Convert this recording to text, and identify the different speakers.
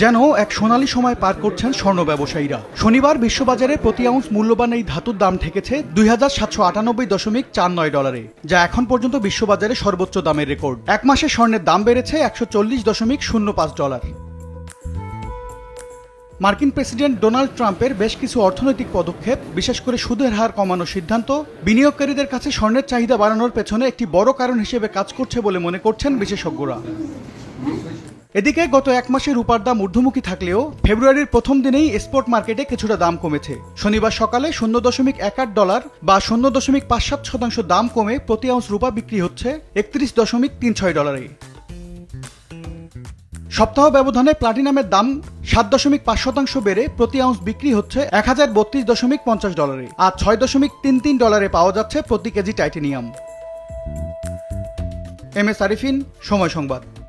Speaker 1: যেন এক সোনালি সময় পার করছেন স্বর্ণ ব্যবসায়ীরা। শনিবার বিশ্ববাজারে প্রতি আউন্স মূল্যবান এই ধাতুর দাম ঠেকেছে দুই হাজার সাতশো আটানব্বই দশমিক চার নয় ডলারে, যা এখন পর্যন্ত বিশ্ববাজারে সর্বোচ্চ দামের রেকর্ড। এক মাসে স্বর্ণের দাম বেড়েছে একশো চল্লিশ দশমিক শূন্য পাঁচ ডলার। মার্কিন প্রেসিডেন্ট ডোনাল্ড ট্রাম্পের বেশ কিছু অর্থনৈতিক পদক্ষেপ, বিশেষ করে সুদের হার কমানোর সিদ্ধান্ত, বিনিয়োগকারীদের কাছে স্বর্ণের চাহিদা বাড়ানোর পেছনে একটি বড় কারণ হিসেবে কাজ করছে বলে মনে করছেন বিশেষজ্ঞরা। এদিকে গত এক মাসে রূপার দাম ঊর্ধ্বমুখী থাকলেও ফেব্রুয়ারির প্রথম দিনেই স্পট মার্কেটে কিছুটা দাম কমেছে। শনিবার সকালে শূন্য দশমিক এক আট ডলার বা শূন্য দশমিক পাঁচ সাত শতাংশ দাম কমে প্রতি আউন্স রূপা বিক্রি হচ্ছে একত্রিশ দশমিক তিন ছয় ডলারে। সপ্তাহ ব্যবধানে প্লাটিনামের দাম সাত দশমিক পাঁচ শতাংশ বেড়ে প্রতি আউন্স বিক্রি হচ্ছে এক হাজার বত্রিশ দশমিক পঞ্চাশ ডলারে আর ছয় দশমিক তিন তিন ডলারে পাওয়া যাচ্ছে প্রতি kg titanium. M S Arifin, Somoy Sangbad.